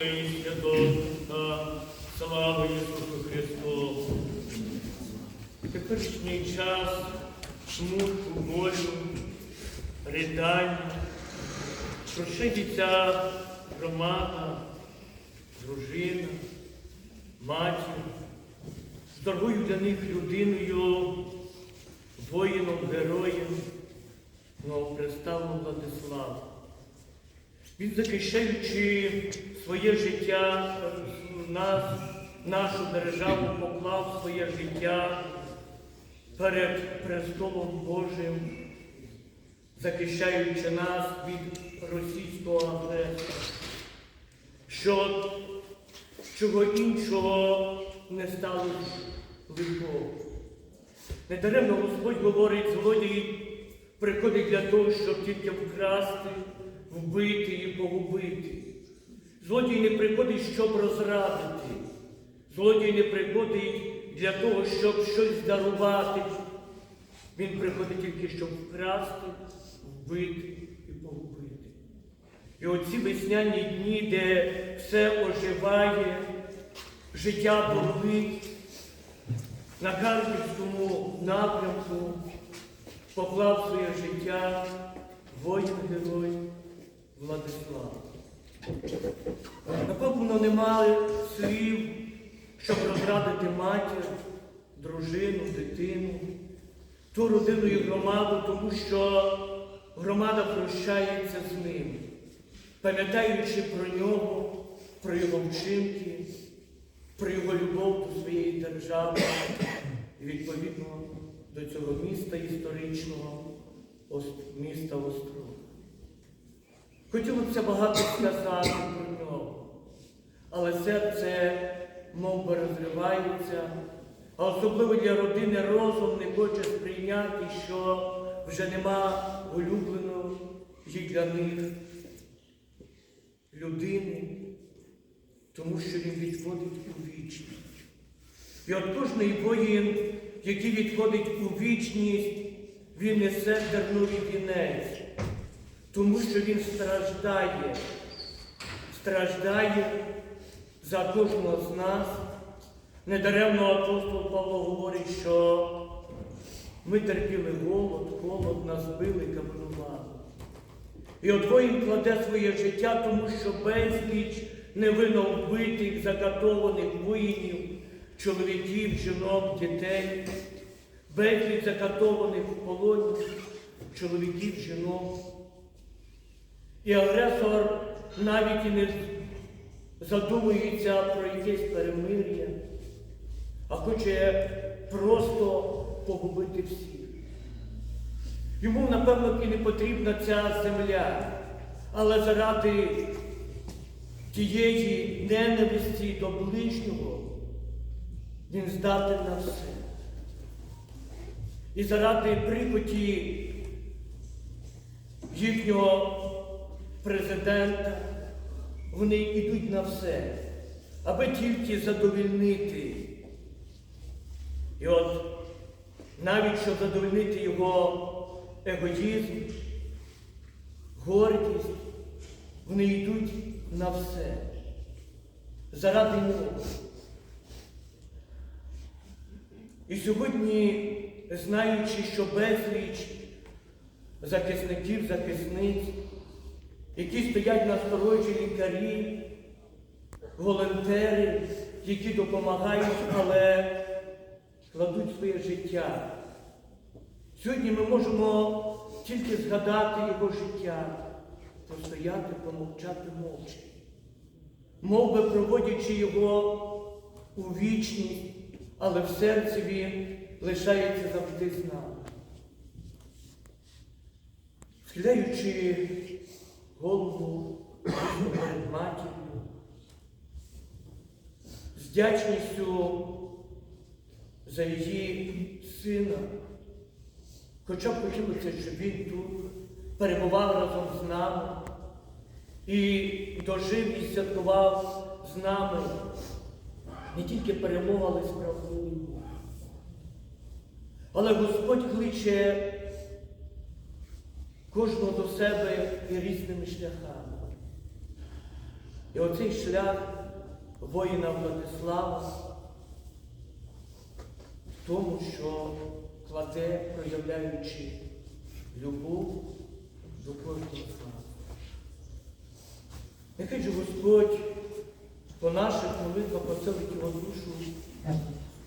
і слава Ісусу Христу. Теперішній час смутку, болю, ридань, прошидиться громада, дружина, матір, з для них людиною, воїном, героєм, новоприставного Владислава. Він захищаючи своє життя, нас, нашу державу, поклав своє життя перед престолом Божим, захищаючи нас від російського агресора. Що чого іншого не стало лихого. Недаремно Господь говорить, злодій приходить для того, щоб тільки вкрасти, вбити і погубити. Злодій не приходить, щоб розрадити. Злодій не приходить для того, щоб щось дарувати. Він приходить тільки, щоб вкрасти, вбити і погубити. І оці весняні дні, де все оживає, життя болить, на Харківському напрямку поклав своє життя воїн-герой Владислав. Напевно, немає слів, щоб розрадити матір, дружину, дитину, ту родину і громаду, тому що громада прощається з ним, пам'ятаючи про нього, про його вчинки, про його любов до своєї держави і відповідно до цього міста історичного, міста Острог. Хотілося багато сказати про нього, але серце мов би розривається, а особливо для родини розум не хоче сприйняти, що вже нема улюбленої для них людини, тому що він відходить у вічність. І от кожний воїн, який відходить у вічність, він несе терновий вінець, тому що він страждає, страждає за кожного з нас. Недаремно апостол Павло говорить, що ми терпіли голод, холод, нас били, капнували. І от воїн кладе своє життя, тому що безліч невинно вбитих, закатованих воїнів, чоловіків, жінок, дітей, безліч закатованих в полоні, чоловіків, жінок. І агресор навіть і не задумується про якесь перемир'я, а хоче просто погубити всіх. Йому, напевно, і не потрібна ця земля, але заради тієї ненависті до ближнього він здатен на все. І заради прихоті їхнього президента вони йдуть на все, аби тільки задовільнити. І от навіть щоб задовольнити його егоїзм, гордість, вони йдуть на все. Заради нього. І сьогодні, знаючи, що безліч захисників, захисниць, які стоять на сторожі лікарі, волонтери, які допомагають, але кладуть своє життя. Сьогодні ми можемо тільки згадати його життя, постояти, помовчати мовчки, мов би проводячи його у вічність, але в серці він лишається завжди з нами. Схиляючи голову перед матір'ю, з вдячністю за її сина, хоча б хотілося, щоб він тут перебував разом з нами і дожив і святкував з нами. Не тільки перемогу, але й справедливу. Але Господь кличе кожного до себе і різними шляхами. І оцей шлях воїна Владислава в тому, що кладе, проявляючи любов до кожного з нас. Нехай же Господь по наших молитвах поселить його душу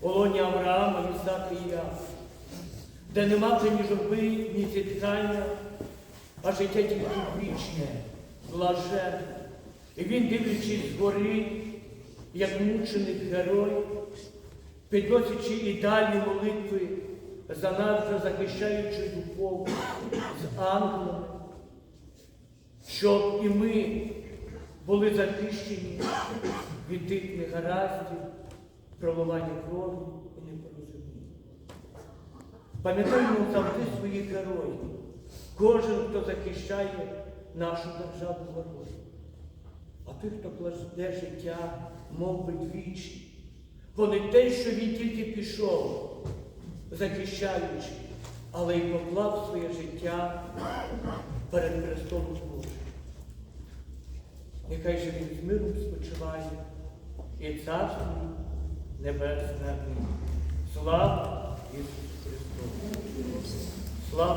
в лоні Авраама, Ісака і Яка, де нема вже ні журби, ні зіткання, а життя тільки вічне, блаженне. І він, дивлячись згори, як мученик герой, підносячи ідеальні молитви за нас, вже захищаючи духовно з ангелами, щоб і ми були захищені від тих негараздів, проливання крові і непорозуміння. Пам'ятаємо завжди своїх героїв. Кожен, хто захищає нашу державу ворогів. А той, хто кладе життя, мов би двічі. Вони те, що він тільки пішов, захищаючи, але й поклав своє життя перед Христом Божим. Нехай же він з миром спочиває і царство небесне. Слава Ісусу Христу! Слава